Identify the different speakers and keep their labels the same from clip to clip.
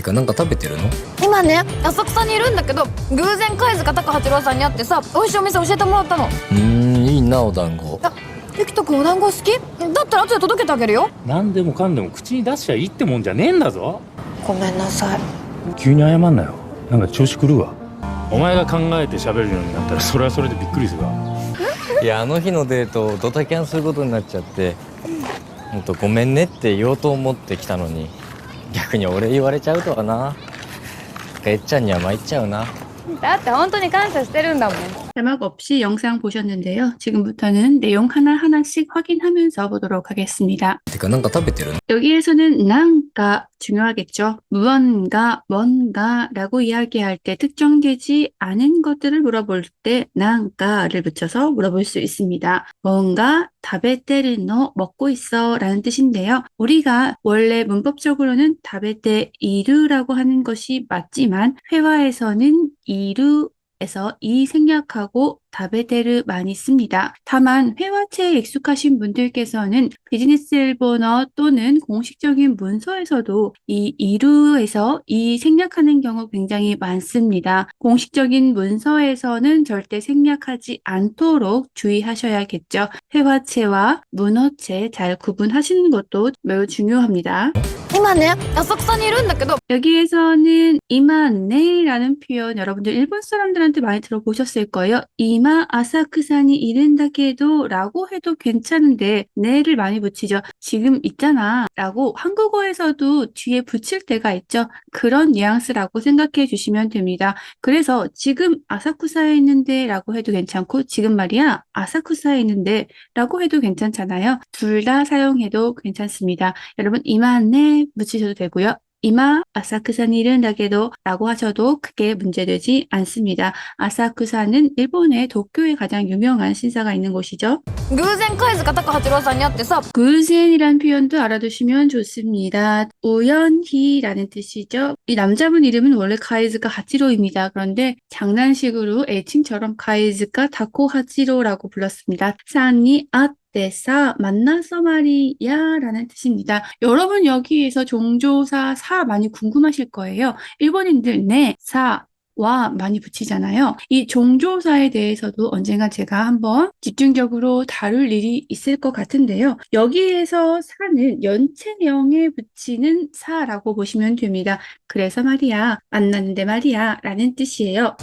Speaker 1: てかなんか食べてるの？
Speaker 2: 今ね浅草にいるんだけど偶然貝塚高八郎さんに会ってさ美味しいお店教えてもらったの。
Speaker 1: うーんいいなお団子。
Speaker 2: ゆきとくんお団子好き？だったら後で届けてあげるよ。
Speaker 3: 何でもかんでも口に出しちゃいいってもんじゃねえんだぞ。
Speaker 2: ごめんなさい。
Speaker 3: 急に謝んなよ。なんか調子狂うわ。お前が考えて喋るようになったらそれはそれでびっくりするわ。
Speaker 1: いやあの日のデートドタキャンすることになっちゃってほんとごめんねって言おうと思ってきたのに逆に俺言われちゃうとはな。えっちゃんには参っちゃうな。
Speaker 2: だって本当に感謝してるんだもん。
Speaker 4: 자막 없이 영상 보셨는데요. 지금부터는 내용 하나하나씩 확인하면서 보도록 하겠습니다. 여기에서는 난가 중요하겠죠. 무언가, 뭔가 라고 이야기할 때 특정되지 않은 것들을 물어볼 때 난가를 붙여서 물어볼 수 있습니다. 뭔가 다베테를 너 먹고 있어 라는 뜻인데요. 우리가 원래 문법적으로는 다베테 이루라고 하는 것이 맞지만 회화에서는 이루 에서 이 생략하고 다베테르 많이 씁니다. 다만 회화체에 익숙하신 분들께서는 비즈니스 일본어 또는 공식적인 문서에서도 이 이루에서 이 생략하는 경우 굉장히 많습니다. 공식적인 문서에서는 절대 생략하지 않도록 주의하셔야겠죠. 회화체와 문어체 잘 구분하시는 것도 매우 중요합니다.
Speaker 2: 今ね浅草にいるんだけど
Speaker 4: 여기에서는 이마네라는 표현 여러분들 일본 사람들한테 많이 들어보셨을 거예요. 이마 아사쿠사니 이른다케도 라고 해도 괜찮은데 네를 많이 붙이죠. 지금 있잖아 라고 한국어에서도 뒤에 붙일 때가 있죠. 그런 뉘앙스라고 생각해 주시면 됩니다. 그래서 지금 아사쿠사에 있는데 라고 해도 괜찮고 지금 말이야 아사쿠사에 있는데 라고 해도 괜찮잖아요. 둘 다 사용해도 괜찮습니다. 여러분 이마네 붙이셔도 되고요. 이마 아사쿠산이른 다게도 라고 하셔도 크게 문제되지 않습니다. 아사쿠산은 일본의 도쿄에 가장 유명한 신사가 있는 곳이죠. 구센이라는 표현도 알아두시면 좋습니다. 우연히라는 뜻이죠. 이 남자분 이름은 원래 카이즈가 하지로입니다. 그런데 장난식으로 애칭처럼 카이즈가 다코 하지로라고 불렀습니다. 산이 앗 떼사 만나서 말이야 라는 뜻입니다. 여러분 여기에서 종조사 사 많이 궁금하실 거예요. 일본인들 네, 사, 와 많이 붙이잖아요. 이 종조사에 대해서도 언젠가 제가 한번 집중적으로 다룰 일이 있을 것 같은데요. 여기에서 사는 연체명에 붙이는 사라고 보시면 됩니다. 그래서 말이야, 만났는데 말이야 라는 뜻이에요.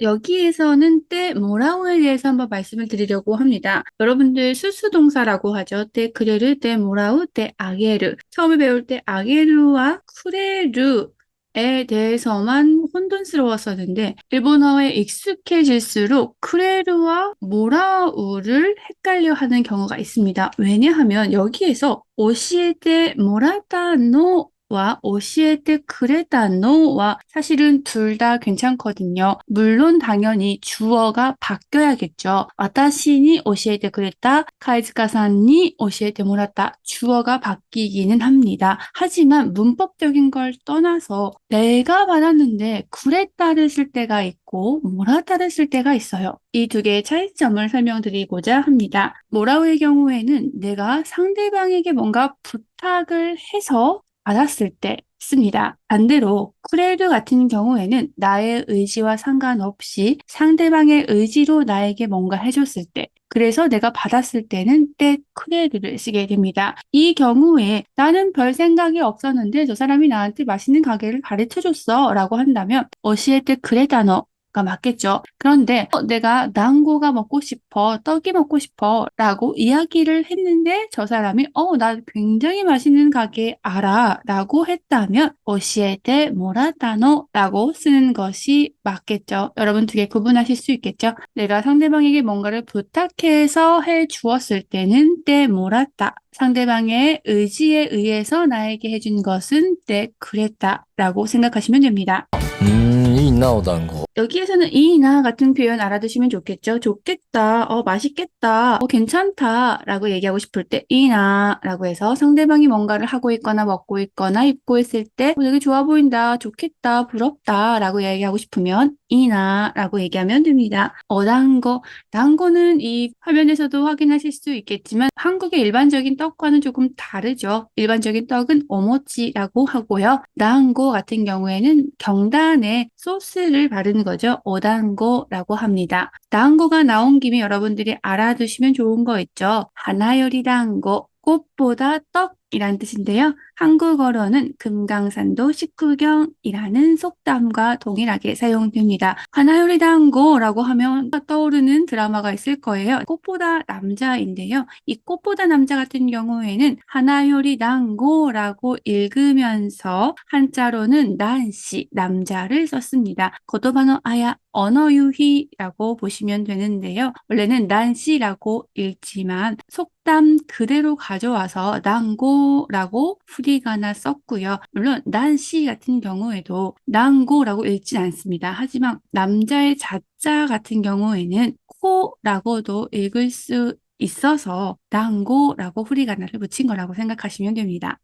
Speaker 4: 여기에서는 때 뭐라고에 대해서 한번 말씀을 드리려고 합니다. 여러분들 수수동사라고 하죠. 때 그레르, 때 뭐라우, 때 아게르. 처음에 배울 때 아게르와 쿠레르에 대해서만 혼돈스러웠었는데 일본어에 익숙해질수록 크레르와 모라우를 헷갈려 하는 경우가 있습니다. 왜냐하면 여기에서 오시에테 모라타노 와 오시에테 그레타노와 사실은 둘 다 괜찮거든요. 물론 당연히 주어가 바뀌어야겠죠. 와타시니 오시에테 그레타, 카이즈카산니 오시에테 모라타 주어가 바뀌기는 합니다. 하지만 문법적인 걸 떠나서 내가 받았는데 그레타를 쓸 때가 있고 모라타를 쓸 때가 있어요. 이 두 개의 차이점을 설명드리고자 합니다. 모라우의 경우에는 내가 상대방에게 뭔가 부탁을 해서 받았을 때 씁니다. 반대로 쿠레르 같은 경우에는 나의 의지와 상관없이 상대방의 의지로 나에게 뭔가 해줬을 때 그래서 내가 받았을 때는 때 쿠레르를 쓰게 됩니다. 이 경우에 나는 별 생각이 없었는데 저 사람이 나한테 맛있는 가게를 가르쳐줬어 라고 한다면 어시에 때 그레다너 가 맞겠죠. 그런데 어, 내가 난고가 먹고 싶어, 떡이 먹고 싶어 라고 이야기를 했는데 저 사람이 어, 나 굉장히 맛있는 가게 알아 라고 했다면 오시에테 모라다노 라고 쓰는 것이 맞겠죠. 여러분 두 개 구분하실 수 있겠죠. 내가 상대방에게 뭔가를 부탁해서 해 주었을 때는 때 모라다. 상대방의 의지에 의해서 나에게 해준 것은 때 그랬다 라고 생각하시면 됩니다.
Speaker 1: 음, 이 나오단 거.
Speaker 4: 여기에서는 이나 같은 표현 알아두시면 좋겠죠. 좋겠다, 어, 맛있겠다, 어, 괜찮다 라고 얘기하고 싶을 때 이나 라고 해서 상대방이 뭔가를 하고 있거나 먹고 있거나 입고 있을 때 어, 되게 좋아 보인다, 좋겠다, 부럽다 라고 얘기하고 싶으면 이나 라고 얘기하면 됩니다. 어단거, 단거는 이 화면에서도 확인하실 수 있겠지만 한국의 일반적인 떡과는 조금 다르죠. 일반적인 떡은 오모치라고 하고요. 단거 같은 경우에는 경단에 소스를 바르는 거죠. 오단거라고 합니다. 단거가 나온 김에 여러분들이 알아두시면 좋은 거 있죠. 하나요리 단거, 꽃보다 떡 이란 뜻인데요. 한국어로는 금강산도 식후경이라는 속담과 동일하게 사용됩니다. 하나요리 단고라고 하면 떠오르는 드라마가 있을 거예요. 꽃보다 남자인데요. 이 꽃보다 남자 같은 경우에는 하나요리 단고라고 읽으면서 한자로는 난시, 남자를 썼습니다. 고도바노 아야 언어유희라고 보시면 되는데요. 원래는 난시라고 읽지만 속담 그대로 가져와서 난고라고 후리가나 썼고요. 물론 난시 같은 경우에도 난고라고 읽진 않습니다. 하지만 남자의 자자 같은 경우에는 코라고도 읽을 수 있어서 난고라고 후리가나를 붙인 거라고 생각하시면 됩니다.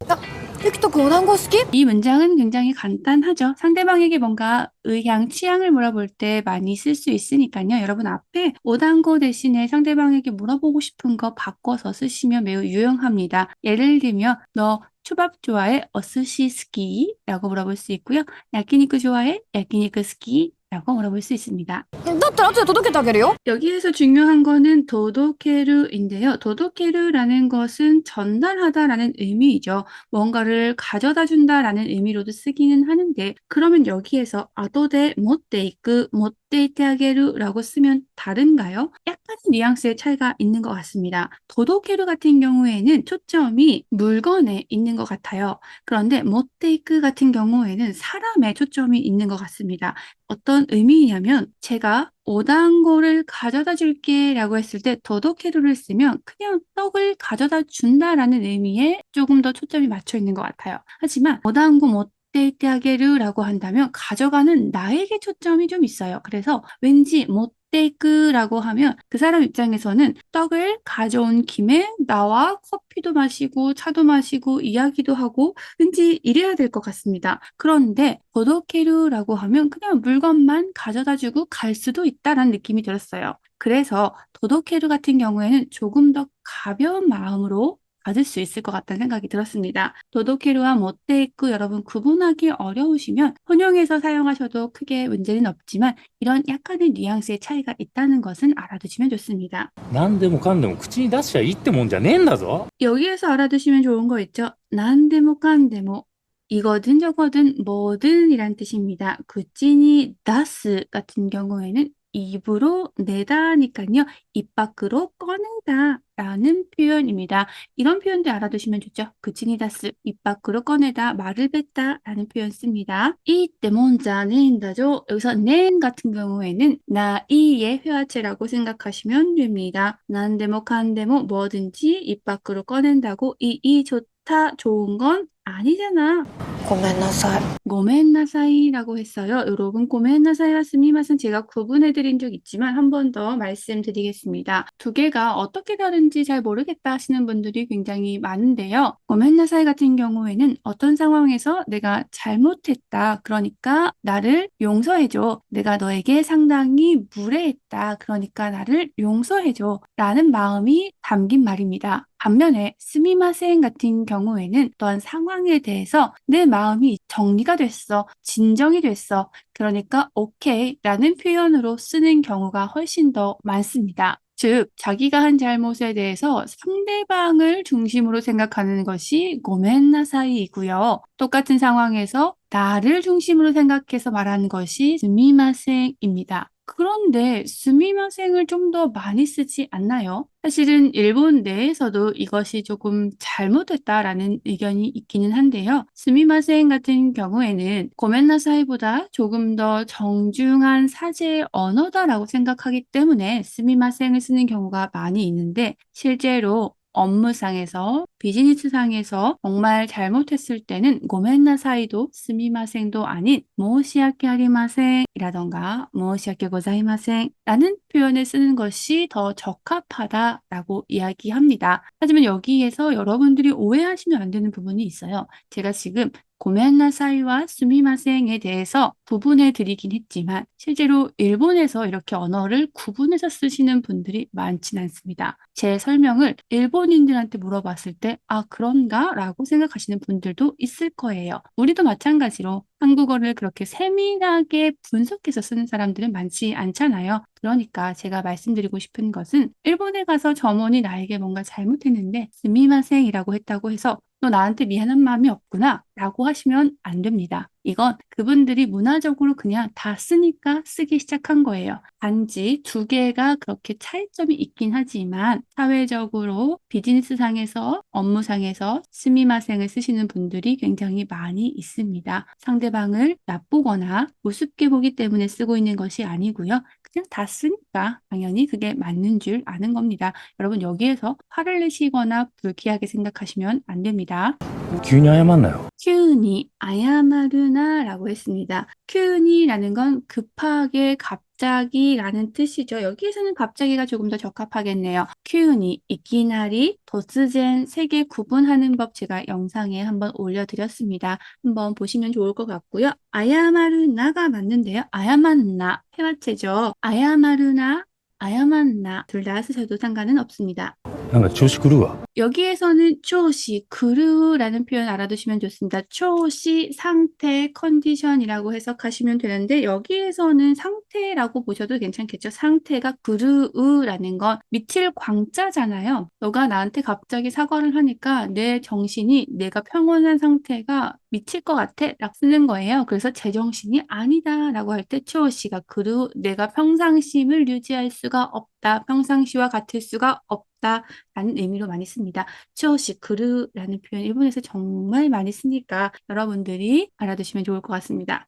Speaker 2: 이렇게 고난고스키?
Speaker 4: 이 문장은 굉장히 간단하죠. 상대방에게 뭔가 의향, 취향을 물어볼 때 많이 쓸 수 있으니까요. 여러분 앞에 오단고 대신에 상대방에게 물어보고 싶은 거 바꿔서 쓰시면 매우 유용합니다. 예를 들면 너 초밥 좋아해? 어스시 스키? 라고 물어볼 수 있고요. 야끼니크 좋아해? 야끼니크 스키? 라고 물어볼 수 있습니다.
Speaker 2: 답들한테 도도케타게르요?
Speaker 4: 여기에서 중요한 거는 도도케루인데요. 도도케루라는 것은 전달하다라는 의미이죠. 뭔가를 가져다 준다라는 의미로도 쓰기는 하는데 그러면 여기에서 아도데 못데이크 못 데이테아게르라고 쓰면 다른가요? 약간의 뉘앙스의 차이가 있는 것 같습니다. 도도케르 같은 경우에는 초점이 물건에 있는 것 같아요. 그런데 못데이크 같은 경우에는 사람에 초점이 있는 것 같습니다. 어떤 의미냐면 제가 오단고를 가져다 줄게 라고 했을 때 도도케루를 쓰면 그냥 떡을 가져다 준다라는 의미에 조금 더 초점이 맞춰 있는 것 같아요. 하지만 오단고 못 데이테아게르라고 한다면 가져가는 나에게 초점이 좀 있어요. 그래서 왠지 못 테이크라고 하면 그 사람 입장에서는 떡을 가져온 김에 나와 커피도 마시고 차도 마시고 이야기도 하고 왠지 이래야 될 것 같습니다. 그런데 도도케루라고 하면 그냥 물건만 가져다 주고 갈 수도 있다라는 느낌이 들었어요. 그래서 도도케루 같은 경우에는 조금 더 가벼운 마음으로 받을 수 있을 것 같다는 생각이 들었습니다. 도도케루와 모테이크 여러분 구분하기 어려우시면 혼용해서 사용하셔도 크게 문제는 없지만 이런 약간의 뉘앙스의 차이가 있다는 것은 알아두시면 좋습니다.
Speaker 3: 何でもかんでも口に出しちゃいいってもんじゃねえんだぞ
Speaker 4: 여기에서 알아두시면 좋은 거 있죠? 난데모 깐데모 이거든 저거든 뭐든 이란 뜻입니다. 구찌니 다스 같은 경우에는 입으로 내다니까요. 입 밖으로 꺼내다 라는 표현입니다. 이런 표현도 알아두시면 좋죠. 그치니다스, 입 밖으로 꺼내다, 말을 뱉다 라는 표현 씁니다. 이때 먼저 낸다죠. 여기서 낸 같은 경우에는 나, 이의 회화체라고 생각하시면 됩니다. 난데모 칸데모 뭐든지 입 밖으로 꺼낸다고 이, 이 좋다, 좋은 건 아니잖아.
Speaker 2: 고멘나사이.
Speaker 4: 고멘나사이라고 했어요. 여러분 고멘나사이와 스미마셍 제가 구분해드린 적 있지만 한 번 더 말씀드리겠습니다. 두 개가 어떻게 다른지 잘 모르겠다 하시는 분들이 굉장히 많은데요. 고멘나사이 같은 경우에는 어떤 상황에서 내가 잘못했다. 그러니까 나를 용서해줘. 내가 너에게 상당히 무례했다. 그러니까 나를 용서해줘. 라는 마음이 담긴 말입니다. 반면에 스미마센 같은 경우에는 또한 상황에 대해서 내 마음이 정리가 됐어, 진정이 됐어. 그러니까 오케이 라는 표현으로 쓰는 경우가 훨씬 더 많습니다. 즉, 자기가 한 잘못에 대해서 상대방을 중심으로 생각하는 것이 고멘나사이이고요. 똑같은 상황에서 나를 중심으로 생각해서 말하는 것이 스미마센입니다. 그런데 스미마생을 좀 더 많이 쓰지 않나요? 사실은 일본 내에서도 이것이 조금 잘못됐다라는 의견이 있기는 한데요. 스미마생 같은 경우에는 고멘나사이보다 조금 더 정중한 사제의 언어다라고 생각하기 때문에 스미마생을 쓰는 경우가 많이 있는데 실제로 업무상에서, 비즈니스상에서 정말 잘못했을 때는 고멘나사이도 스미마생도 아닌 모시아케 아리마생 이라던가 모시아케 고자이마생 라는 표현을 쓰는 것이 더 적합하다라고 이야기합니다. 하지만 여기에서 여러분들이 오해하시면 안 되는 부분이 있어요. 제가 지금 고멘나사이와 스미마생에 대해서 구분해 드리긴 했지만 실제로 일본에서 이렇게 언어를 구분해서 쓰시는 분들이 많진 않습니다. 제 설명을 일본인들한테 물어봤을 때 아, 그런가? 라고 생각하시는 분들도 있을 거예요. 우리도 마찬가지로 한국어를 그렇게 세밀하게 분석해서 쓰는 사람들은 많지 않잖아요. 그러니까 제가 말씀드리고 싶은 것은 일본에 가서 점원이 나에게 뭔가 잘못했는데 스미마생이라고 했다고 해서 너 나한테 미안한 마음이 없구나 라고 하시면 안 됩니다. 이건 그분들이 문화적으로 그냥 다 쓰니까 쓰기 시작한 거예요. 단지 두 개가 그렇게 차이점이 있긴 하지만 사회적으로 비즈니스상에서 업무상에서 스미마생을 쓰시는 분들이 굉장히 많이 있습니다. 상대방을 나쁘거나 우습게 보기 때문에 쓰고 있는 것이 아니고요. 그냥 다 쓰니까 당연히 그게 맞는 줄 아는 겁니다. 여러분 여기에서 화를 내시거나 불쾌하게 생각하시면 안 됩니다.
Speaker 3: 기훈이 아예 만나요.
Speaker 4: 큐니 아야마르나라고 했습니다. 큐니라는 건 급하게 갑자기라는 뜻이죠. 여기에서는 갑자기가 조금 더 적합하겠네요. 큐니 이키나리 도스젠 세 개 구분하는 법 제가 영상에 한번 올려드렸습니다. 한번 보시면 좋을 것 같고요. 아야마르나가 맞는데요. 아야만나 회화체죠. 아야마르나 아야만나 둘 다 쓰셔도 상관은 없습니다.
Speaker 3: なんか調子狂うわ
Speaker 4: 여기에서는 초시, 그르라는 표현 알아두시면 좋습니다. 초시, 상태, 컨디션이라고 해석하시면 되는데 여기에서는 상태라고 보셔도 괜찮겠죠. 상태가 그르으라는 건 미칠 광자잖아요. 너가 나한테 갑자기 사과를 하니까 내 정신이 내가 평온한 상태가 미칠 것 같아 라고 쓰는 거예요. 그래서 제정신이 아니다 라고 할 때 초시가 그르 내가 평상심을 유지할 수가 없다. 없다, 평상시와 같을 수가 없다라는 의미로 많이 씁니다. 치오시 그르라는 표현 일본에서 정말 많이 쓰니까 여러분들이 알아두시면 좋을 것 같습니다.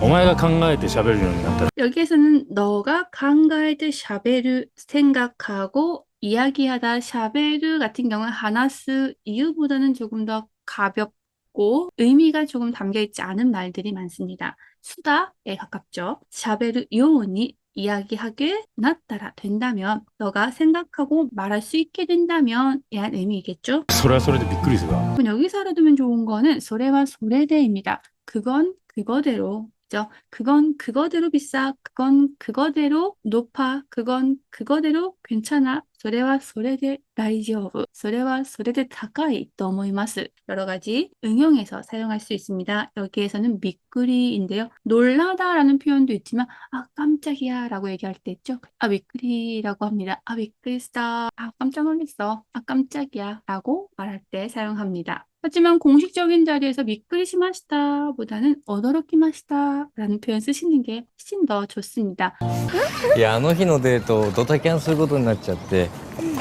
Speaker 3: 오마이가 강가에 샤베르
Speaker 4: 여기에서는 너가 강가에 샤베르 생각하고 이야기하다 샤베르 같은 경우는 하나스 이유보다는 조금 더 가볍 없고 의미가 조금 담겨있지 않은 말들이 많습니다. 수다에 가깝죠. 샤베르 요온이 이야기하게 났다라 된다면 너가 생각하고 말할 수 있게 된다면 이한 의미겠죠.
Speaker 3: 소라소라도
Speaker 4: 미끄리세요. 여기서 알아두면 좋은 거는 소레와 소레대입니다. 그건 그거대로 죠 그건 그거대로 비싸. 그건 그거대로 높아. 그건 그거대로 괜찮아. それはそれで大丈夫.それはそれで高いと思います. 여러 가지 응용해서 사용할 수 있습니다. 여기에서는 미끄리인데요. 놀라다라는 표현도 있지만 아 깜짝이야 라고 얘기할 때 있죠. 아 미끄리라고 합니다. 아 미끄리스다. 아 깜짝 놀랐어. 아 깜짝이야 라고 말할 때 사용합니다. 하지만 공식적인 자리에서 미끄리시마시다 보다는 어더러키마시다 라는 표현 쓰시는 게 훨씬 더 좋습니다.
Speaker 1: いやあの日のデートドタキャンすることになっちゃって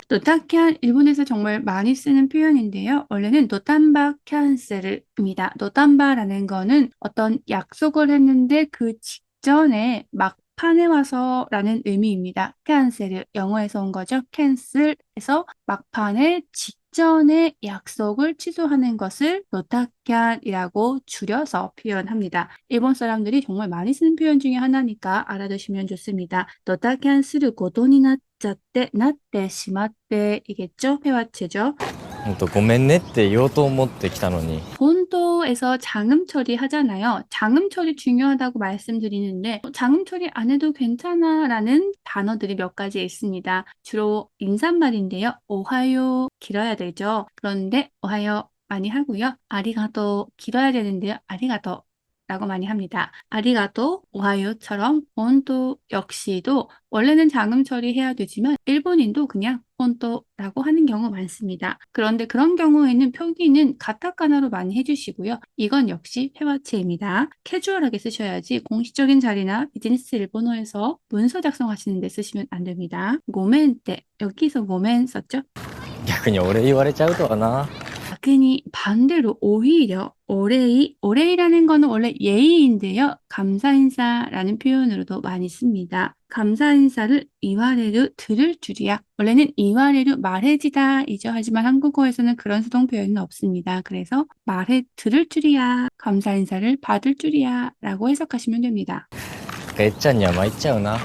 Speaker 4: 노타키안 일본에서 정말 많이 쓰는 표현인데요. 원래는 노탄바 캔슬입니다. 노탄바라는 거는 어떤 약속을 했는데 그 직전에 막판에 와서라는 의미입니다. 캔슬 영어에서 온 거죠. 캔슬에서 막판에 직 직전의 약속을 취소하는 것을 도타키안이라고 줄여서 표현합니다. 일본 사람들이 정말 많이 쓰는 표현 중에 하나니까 알아두시면 좋습니다. 도타키안 스르 고돈이 나짜때 나때 시마때이겠죠? 회화체죠.
Speaker 1: ほんとごめんねって言おうと思ってきたのに
Speaker 4: 본도에서 장음 처리 하잖아요. 장음 처리 중요하다고 말씀드리는데 장음 처리 안 해도 괜찮아라는 단어들이 몇 가지 있습니다. 주로 인사말인데요. 오하요 길어야 되죠. 그런데 오하요 많이 하고요. 아리가또 길어야 되는데요. 아리가또 라고 많이 합니다. 아리가또, 오하요처럼 본토 역시도 원래는 장음 처리해야 되지만 일본인도 그냥 본토라고 하는 경우 많습니다. 그런데 그런 경우에는 표기는 가타카나로 많이 해주시고요. 이건 역시 회화체입니다. 캐주얼하게 쓰셔야지 공식적인 자리나 비즈니스 일본어에서 문서 작성하시는 데 쓰시면 안 됩니다. 고멘 때 여기서 고멘 썼죠?
Speaker 1: 逆に俺言われちゃうとはな
Speaker 4: 逆に 반대로 오히려 오레이, 오레이라는 거는 원래 예의인데요. 감사 인사라는 표현으로도 많이 씁니다. 감사 인사를 이와레루 들을 줄이야. 원래는 이와레루 말해지다 이죠. 하지만 한국어에서는 그런 수동 표현은 없습니다. 그래서 말해 들을 줄이야. 감사 인사를 받을 줄이야. 라고 해석하시면 됩니다.
Speaker 1: えっちゃんには参っちゃうな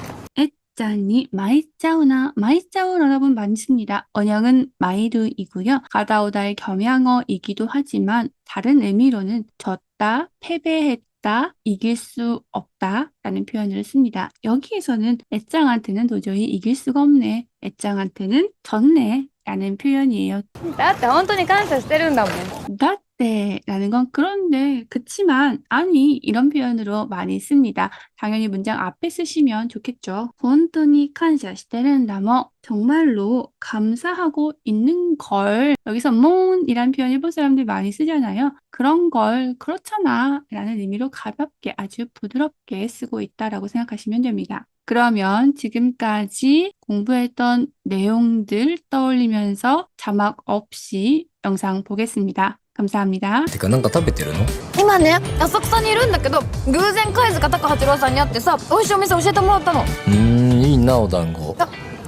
Speaker 4: 짠이 마이짜우나 마이짜우 여러분 많습니다. 언형은 마이루이고요. 가다오다의 겸양어이기도 하지만 다른 의미로는 졌다, 패배했다, 이길 수 없다 라는 표현을 씁니다. 여기에서는 애짱한테는 도저히 이길 수가 없네. 애짱한테는 졌네 라는 표현이에요.
Speaker 2: だって本当に感謝してるんだもん
Speaker 4: 다 떼라는 건 그런데 그치만 아니 이런 표현으로 많이 씁니다. 당연히 문장 앞에 쓰시면 좋겠죠. 감사시테른다뭐 정말로 감사하고 있는 걸 여기서 몬이란 표현 일본 사람들 많이 쓰잖아요. 그런 걸 그렇잖아 라는 의미로 가볍게 아주 부드럽게 쓰고 있다라고 생각하시면 됩니다. 그러면 지금까지 공부했던 내용들 떠올리면서 자막 없이 영상 보겠습니다. 감사합니다.
Speaker 1: てかなんか食べてるの
Speaker 2: 今ね浅草にいるんだけど偶然貝塚高八郎さんに会ってさ美味しいお店教えてもらったの
Speaker 1: うーんいいなお団子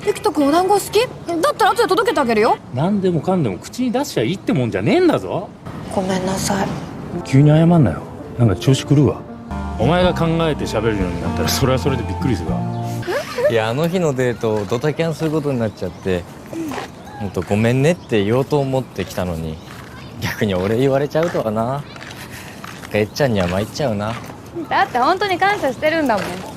Speaker 2: ゆきとくんお団子好きだったら後で届けてあげるよ
Speaker 3: 何でもかんでも口に出しちゃいいってもんじゃねえんだぞ
Speaker 2: ごめんなさい
Speaker 3: 急に謝んなよなんか調子狂うわお前が考えて喋るようになったらそれはそれでびっくりするわ
Speaker 1: いやあの日のデートドタキャンすることになっちゃってほんとごめんねって言おうと思ってきたのに 逆に俺言われちゃうとはな。えっちゃんには参っちゃうな。
Speaker 2: だって本当に感謝してるんだもん。